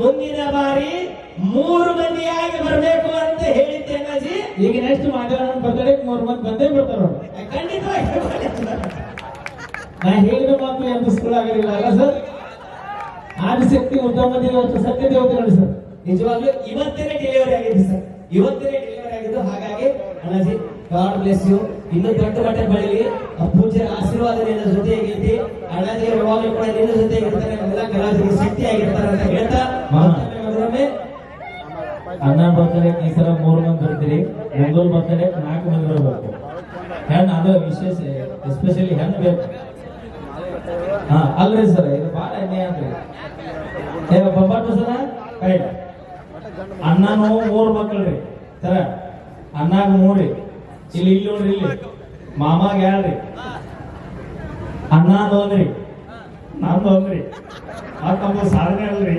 ಮುಂದಿನ ಬಾರಿ ಮೂರು ಮಂದಿಯಾಗಿ ಬರಬೇಕು ಅಂತ ಹೇಳಿದ್ದೆ ಅಣ್ಣಾಜಿ. ಈಗ ನೆಕ್ಸ್ಟ್ ಮಾದೇವನ ಬರ್ತಾರೆ ಮೂರು ಮಂದಿ ಬಂದೇ ಬರ್ತಾರ ಖಂಡಿತ ಖಂಡಿತವಾಗಿ ನಾ ಹೇಳಿದ ಮಾತು ಎಂದು ಸುಳ್ಳಾಗಲಿಲ್ಲ ಅಲ್ಲ ಸರ್ ಆದಿಶಕ್ತಿ ಉತ್ತಮ ದಿನ ಸತ್ಯ ದೇವತೆ ನೋಡಿ ಸರ್ ನಿಜವಾಗ್ಲೂ ಇವತ್ತೇನೆ ಡೆಲಿವರಿ ಆಗಿದೆ ಸರ್ ಇವತ್ತೇನೆ ಡೆಲಿವರಿ ಆಗಿದ್ದು ಹಾಗಾಗಿ ಅಣ್ಣಾಜಿ ಗಾಡ್ ಬ್ಲೆಸ್ ಯು ಇನ್ನೂ ದೊಡ್ಡ ಮಟ್ಟ ಬೆಳೀಲಿ ಆ ಪೂಜ್ಯರ ಆಶೀರ್ವಾದ ನಿನ್ನ ಜೊತೆಯಾಗೈತಿ ಅಣ್ಣಾಜಿ ಯಾವಾಗಲೂ ಕೂಡ ನಿನ್ನ ಜೊತೆಯಾಗಿರ್ತಾರೆ ಎಲ್ಲ ಕಲಾವಿದರಿಗೆ ಶಕ್ತಿ ಆಗಿರ್ತಾರೆ ಅಂತ ಹೇಳ್ತಾ. ಮತ್ತೊಮ್ಮೆ ಅಣ್ಣ ಬರ್ತಾರೆ ಈ ಸಲ ಮೂರು ಮಂದಿ ಬರ್ತೀರಿ. ಬೆಂಗಳೂರು ಬರ್ತಾರೆ ನಾಲ್ಕು ಮಂದಿ ಬರಬೇಕು. ಹೆಣ್ಣು ಅದು ವಿಶೇಷ ಎಸ್ಪೆಷಲಿ ಹೆಣ್ಣು ಬೇಕು. ಹಾ ಅಲ್ರಿ ಸರ್ ಇದು ಬಹಳ ಅನ್ಯಾಯ ಅಂದ್ರಿ ಏ ಬೊಬ್ಬಟ್ಟು ಸರ? ಕರೆಕ್ಟ್. ಅಣ್ಣನು ಮೂರು ಮಕ್ಕಳ್ರಿ. ಸರ ಅಣ್ಣಾಗ ಮೂರಿ. ಇಲ್ಲಿ ಇಲ್ಲಿ ನೋಡ್ರಿ ಇಲ್ಲಿ. ಮಾಮಾಗ ಹೇಳ್ರಿ. ಅಣ್ಣಾದ ಒಂದ್ರಿ ನಂದು ಒಂದ್ರಿ ಅದು ನಮ್ದು ಸಾಧನೆ ಅಲ್ರಿ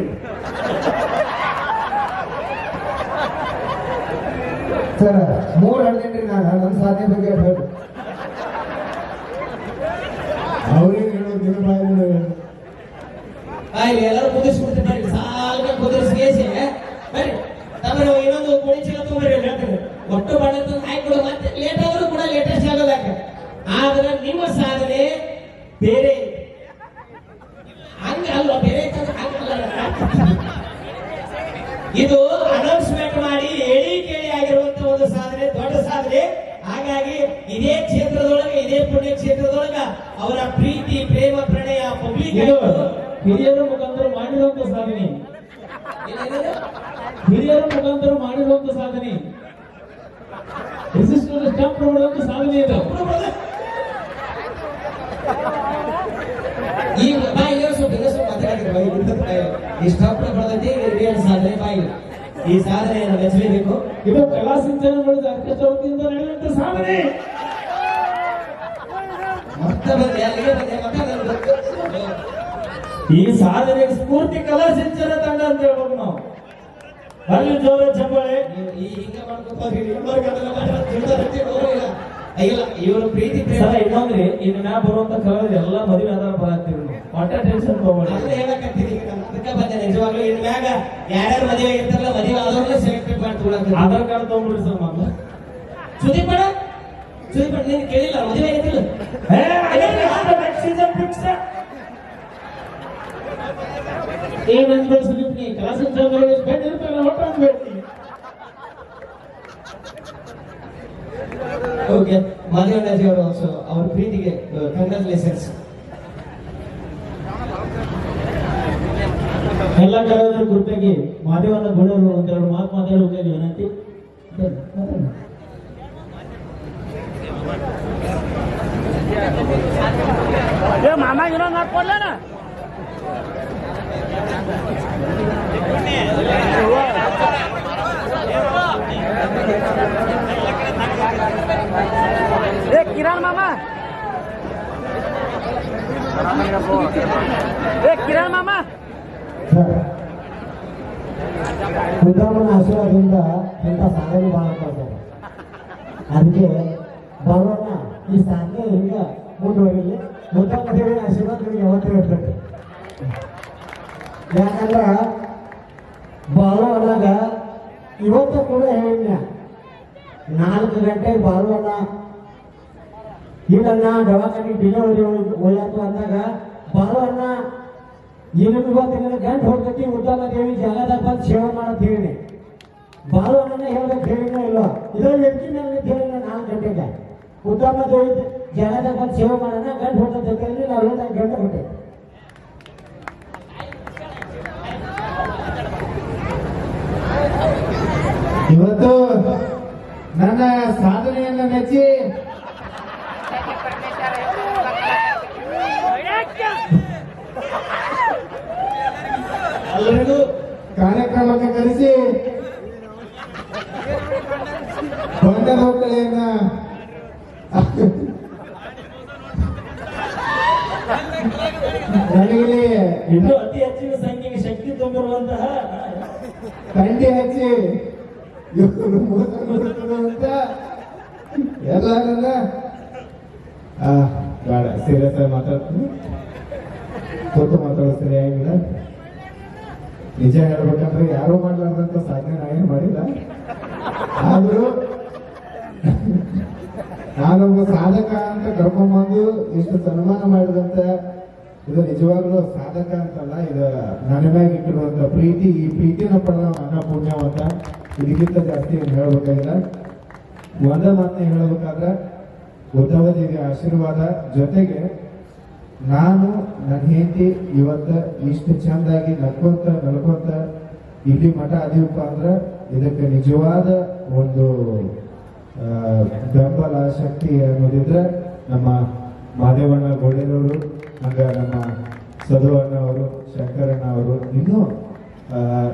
ಸರ್ ಮೂರ್ ಹಳ್ಳಿ ನಾನು ನನ್ನ ಸಾಧನೆ ಬಗ್ಗೆ ಹೇಳ್ರಿ. ಅವ್ರಿಗೆ ಹೇಳೋದು ನಿಮ್ಮ ಬಾಯಿ ಎಲ್ಲರೂ ಕುದಿಸ್ಬಿಡ್ತೀನಿ ಸಾಲ್ಗೆ ಸಾಲ್ಗ ಕುದಿಸ್ಗೇಸಿ ಬರ್ರಿ. ತಮ್ಮರು ಇನ್ನೊಂದು ಕೋಳಿ ಚೀಲ ಹೇಳ್ತಾರೆ ಒಟ್ಟು ಬಣ್ಣ ತಂದು ಮತ್ತೆ ಲೇಟ್ ಆದರೂ ಕೂಡ ಲೇಟೆಸ್ಟ್ ಆಗೋದಾಕ ಆದ್ರೆ ನಿಮ್ಮ ಸಾಧನೆ ಬೇರೆ. ಹಂಗ ಅಲ್ವಾ? ಬೇರೆ. ಇದು ಅನೌನ್ಸ್ಮೆಂಟ್ ಮಾಡಿ ಹೇಳಿ ಕೇಳಿ ಆಗಿರುವಂತ ಒಂದು ಸಾಧನೆ, ದೊಡ್ಡ ಸಾಧನೆ. ಹಾಗಾಗಿ ಇದೇ ಕ್ಷೇತ್ರದೊಳಗೆ, ಇದೇ ಪುಣ್ಯ ಕ್ಷೇತ್ರದೊಳಗೆ ಅವರ ಪ್ರೀತಿ, ಪ್ರೇಮ, ಪ್ರಣಯ ಪಬ್ಲಿಕ್ ಹಿರಿಯರ ಮುಖಾಂತರ ಮಾಡಿರುವಂತ ಸಾಧನೆ. ಹಿರಿಯರ ಮುಖಾಂತರ ಮಾಡಿರುವಂತ ಸಾಧನೆ ರಿಜಿಸ್ಟರ್ ಸ್ಟಾಂಪ್ ಮಾಡುವಂತ ಸಾಧನೆ ಇದು ಈಗ ಬಾಯಿ ಸ್ವಲ್ಪ ಇನ್ನೂ ಸ್ವಲ್ಪ ಮಾತಾಡಿದ್ರೆ ಬಾಯಿ ಬಿಡ್ತದೆ ಬಾಯಿ. ಇಷ್ಟಪಟ್ಟು ಬರ್ತೈತಿ ರಿಯಲ್ ಸಾಧನೆ ಬಾಯಿ ಈ ಸಾಧನೆಯನ್ನು ಮೆಚ್ಚಲೇಬೇಕು ಇದು ಕಲಾ ಸಿಂಚನ ಮಾಡಿದ ಆರ್ಕೆಸ್ಟ್ರಾ ವತಿಯಿಂದ ನಡೆಯುವಂತ ಸಾಧನೆ ಮತ್ತೆ ಬಂದೆ ಅಲ್ಲಿಗೆ ಬಂದೆ ಮತ್ತೆ ನನಗೆ ಗೊತ್ತು. ಈ ಸಾಧನೆಗೆ ಸ್ಫೂರ್ತಿ ಕಲಾ ಸಿಂಚನ ತಂಡ ಅಂತ ಹೇಳ್ಬೋದು ನಾವು. ಅಲ್ಲಿ ಜೋರ ಚಪ್ಪಾಳೆ. ನೀವು ಈ ಹಿಂಗ ಮಾಡ್ಕೊತ ಇಲ್ಲ. ಇವರು ಪ್ರೀತಿ ಸರ ಇನ್ನೊಂದ್ರಿ ಇನ್ನು ಮ್ಯಾ ಬರುವಂತ ಕಲಾವಿದ ಎಲ್ಲ ಮದುವೆ ಆಧಾರ ಬರತ್ತೀವಿ ಒಟ್ಟ ಟೆನ್ಷನ್ ತಗೊಳ್ಳಿ. ಅಲ್ಲೇ ಹೇಳಕತ್ತೀನಿ ಅದಕ್ಕೆ ಬಂದೆ ನಿಜವಾಗ್ಲೂ. ಇನ್ ಮ್ಯಾಗ ಯಾರ್ಯಾರು ಮದುವೆ ಆಗಿರ್ತಾರಲ್ಲ ಮದುವೆ ಆದವ್ರನ್ನ ಸೆಲೆಕ್ಟ್ ಮಾಡಿ ತಗೊಳಕ್ಕೆ. ಆಧಾರ್ ಕಾರ್ಡ್ ತಗೊಂಡ್ಬಿಡ್ರಿ ಸರ್ ಮಾಮ ಸುದೀಪ್ ಅಣ್ಣ? ಸುದೀಪ್ ಅಣ್ಣ ನೀನು ಕೇಳಿಲ್ಲ ಮದುವೆ ಆಗಿದ್ದಿಲ್ಲ. ಏನಂತ ಬೆಳೆಸಲಿಕ್ಕೆ ನೀ ಕಲಾ ಸಿಂಚನ ಬೆಂಡ್ ಓಕೆ ಮಾಧವರಾಜ್ ಅವರು ಅವ್ರ ಪ್ರೀತಿಗೆ ಕಂಗ್ರಾಚುಲೇಷನ್ಸ್ ಎಲ್ಲ ಕಲಾವಿದರ ಗುರುತಾಗಿ ಮಾದೇವನ ಗುಣರು ಒಂದೆರಡು ಮಾತು ಮಾತಾಡಬೇಕಾಗಿ ವಿನಂತಿ ಬರ್ರಿ, ಮಾತಾಡಿ. ಏ ಮಾಮ ಏನೋ ಮಾಡ್ಕೊಡ್ಲೇನ ಏ ಕಿರಣ್ ಮಾಮ ಏ ಕಿರಣ್ ಮಾಮ ಸರ್ ಮುದ್ದಮ್ಮನ ಆಶೀರ್ವಾದದಿಂದ ಇಂಥ ಸಾಧನೆ ಭಾಳ ಮಾಡ್ತಾರೆ ಅದಕ್ಕೆ ಬರೋಣ ಈ ಸಾಧನೆ ಹಿಂಗ ಮುಂದುವರಿಲಿ ಮುದ್ದಮ್ಮ ದೇವಿನ ಆಶೀರ್ವಾದ ನಿಮಗೆ ಯಾವತ್ತೂ ಇರ್ತೈತೆ ಯಾಕಂದ್ರ ಬಾಳುವನಾಗ ಇವತ್ತು ಕೂಡ ಹೇಳಿದ್ನ. ನಾಲ್ಕು ಗಂಟೆಗೆ ಬಾಳುವನ್ನ ಇಲ್ಲನ್ನ ದವಾಖಾನೆ ಡೆಲಿವರಿ ಒಯ್ಯತ್ತು ಅಂದಾಗ ಬಾಳುವನ್ನ ಇನ್ನು ಇವತ್ತಿನ ಗಂಟು ಹೊಡ್ತೈತಿ ಉತ್ತಮ ದೇವಿ ಜಾಗದಾಗ ಬಂದು ಸೇವೆ ಮಾಡತ್ ಹೇಳಿ ಬಾಳುವನ್ನ ಹೇಳ್ಬೇಕು ಹೇಳಿನ ಇಲ್ಲ? ಇದ್ರಲ್ಲಿ ಎತ್ತಿನಲ್ಲಿ ಹೇಳಿಲ್ಲ ನಾಲ್ಕು ಗಂಟೆಗೆ. ಉತ್ತಮ ದೇವಿ ಜಾಗದಾಗ ಬಂದು ಸೇವೆ ಮಾಡೋಣ, ಗಂಟು ಅಂತ ನಾವು ಗಂಟೆ ಹೊಟ್ಟೆ ಇವತ್ತು ನನ್ನ ಸಾಧನೆಯನ್ನು ಮೆಚ್ಚಿ ಎಲ್ಲರಿಗೂ ಕಾರ್ಯಕ್ರಮಕ್ಕೆ ಕರೆಸಿ ಬಂದ ನನಗಿಲ್ಲಿ ಇನ್ನೂ ಇನ್ನು ಅತಿ ಹೆಚ್ಚಿನ ಸಂಖ್ಯೆಗೆ ಶಕ್ತಿ ತುಂಬಿರುವಂತಹ ತಂಡಿ ಹಚ್ಚಿ. ಇವ್ರು ಮೋಸ ಮಾಡ್ತಾರೆ ಅಂತ ಎಲ್ಲರನ್ನ? ಆ, ಬೇಡ ಸೀರಿಯಸ್ ಮಾತಾಡ್ತೀನಿ ಕೂತು ಮಾತಾಡೋ ಸರಿಯಾಗಿಲ್ಲ. ನಿಜ ಹೇಳ್ಬೇಕಂದ್ರೆ ಯಾರು ಮಾಡ್ಲಾರ್ದಂತ ಸಾಧನೆ ನಾ ಏನು ಮಾಡಿಲ್ಲ. ಆದ್ರೂ ನಾನೊಬ್ಬ ಸಾಧಕ ಅಂತ ಕರ್ಕೊಂಡ್ಬಂದು ಇಷ್ಟು ಸನ್ಮಾನ ಮಾಡಿದಂತ ಇದು ನಿಜವಾಗ್ಲೂ ಸಾಧಕ ಅಂತಲ್ಲ, ಇದು ನನ್ನ ಮ್ಯಾಗ ಇಟ್ಟಿರುವಂತ ಪ್ರೀತಿ, ಈ ಪ್ರೀತಿನ ಪಡೆದ ನನ್ನ ಪುಣ್ಯವಂತ ಇದಕ್ಕಿಂತ ಜಾಸ್ತಿ ಏನು ಹೇಳಬೇಕಾಗಿಲ್ಲ. ಒಂದ ಮಾತನ್ನ ಹೇಳಬೇಕಾದ್ರೆ, ಉದ್ಧವ ದೇವಿಯ ಆಶೀರ್ವಾದ ಜೊತೆಗೆ ನಾನು ನನ್ನ ಹೆಂಡತಿ ಇವತ್ತು ಇಷ್ಟು ಚಂದಾಗಿ ನಕ್ಕೊಂತ ನಲ್ಕೊಂತ ಇಲ್ಲಿ ಮಠ ಅದೀವಪ್ಪ ಅಂದ್ರೆ ಇದಕ್ಕೆ ನಿಜವಾದ ಒಂದು ಬೆಂಬಲ ಶಕ್ತಿ ಅನ್ನೋದಿದ್ರೆ ನಮ್ಮ ಮಾದೇವಣ್ಣ ಗೋಡೆಯವರು ಹಂಗ ನಮ್ಮ ಸದುವಣ್ಣ ಅವರು ಶಂಕರಣ್ಣ ಅವರು, ಇನ್ನೂ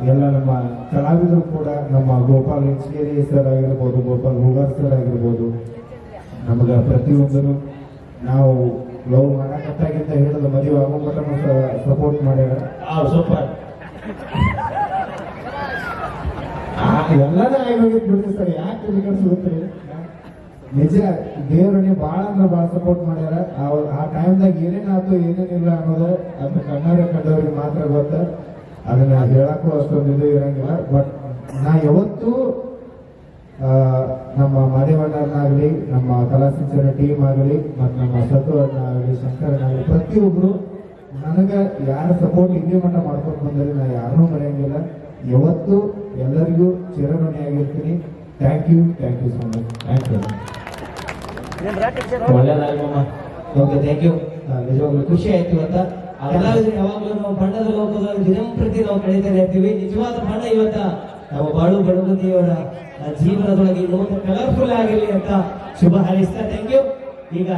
ಎಲ್ಲ ನಮ್ಮ ಕಲಾವಿದರು ಕೂಡ ನಮ್ಮ ಗೋಪಾಲ್ ಇಂಚಗೇರಿ ಸರ್ ಆಗಿರ್ಬೋದು ಗೋಪಾಲ್ ಹೂಗಾರ್ ಸರ್ ಆಗಿರ್ಬೋದು ನಮಗ ಪ್ರತಿಯೊಂದನು ನಾವು ಲವ್ ಮಾಡಕತ್ತಾಗಿಂತ ಹೇಳಿದ ಮದುವೆ ಆಗೋ ಮಟ್ಟನು ಸಪೋರ್ಟ್ ಮಾಡ್ಯಾರ. ಆ ಸೂಪರ್ ಎಲ್ಲಾನ ಆಗೋಗಿತ್ತು ಬಿಡ್ರಿ ಸರ್ ಯಾಕೆ ಸಿಗುತ್ತೆ ನಿಜ ದೇವ್ರಿಗೆ ಭಾಳ ಅಂದ್ರೆ ಭಾಳ ಸಪೋರ್ಟ್ ಮಾಡ್ಯಾರ. ಆ- ಆ ಟೈಮ್ದಾಗ ಏನೇನಾಯ್ತು ಏನೇನಿಲ್ಲ ಅನ್ನೋದು ಅದನ್ನ ಕಣ್ಣಾರೆ ಕಂಡವ್ರಿಗೆ ಮಾತ್ರ ಗೊತ್ತ. ಅದನ್ನ ಹೇಳಕ್ಕೂ ಅಷ್ಟೊಂದು ಇದು ಇರಂಗಿಲ್ಲ. ಬಟ್ ನಾ ಯಾವತ್ತೂ ನಮ್ಮ ಮಾದೇವಣ್ಣನಾಗಲಿ ನಮ್ಮ ಕಲಾಸಿಂಚನ ಟೀಮ್ ಆಗಲಿ, ಮತ್ತು ನಮ್ಮ ಶಂಕರಣ್ಣ ಆಗಲಿ ಪ್ರತಿಯೊಬ್ರು ನನಗೆ ಯಾರ ಸಪೋರ್ಟ್ ಇಲ್ಲಿ ಮಟ್ಟ ಮಾಡ್ಕೊಂಡು ಬಂದರೆ ನಾ ಯಾರನ್ನೂ ಮರೆಯಂಗಿಲ್ಲ. ಯಾವತ್ತು ಎಲ್ಲರಿಗೂ ಚಿರಋಣಿಯಾಗಿರ್ತೀನಿ thank you thank you so much thank you ಒಳ್ಳೇದಾಗಿ ಮಾಮ. ಓಕೆ ಥ್ಯಾಂಕ್ ಯು ನಿಜವಾಗ್ಲೂ ಖುಷಿ ಆಯ್ತು ಇವತ್ತ ಕಲಾವಿದರು ಯಾವಾಗಲೂ ನಾವು ಬಣ್ಣದ ಲೋಕದಲ್ಲಿ ದಿನಂಪ್ರತಿ ನಾವು ಕಳೀತಾನೆ ಇರ್ತೀವಿ ನಿಜವಾದ ಬಣ್ಣ ಇವತ್ತ ನಾವು ಬಾಳು ಬಡಗುದಿಯವರ ಜೀವನದೊಳಗೆ ಇನ್ನೊಂದು ಕಲರ್ಫುಲ್ ಆಗಿರಲಿ ಅಂತ ಶುಭ ಹಾರೈಸ್ತಾ ಥ್ಯಾಂಕ್ ಯು ಈಗ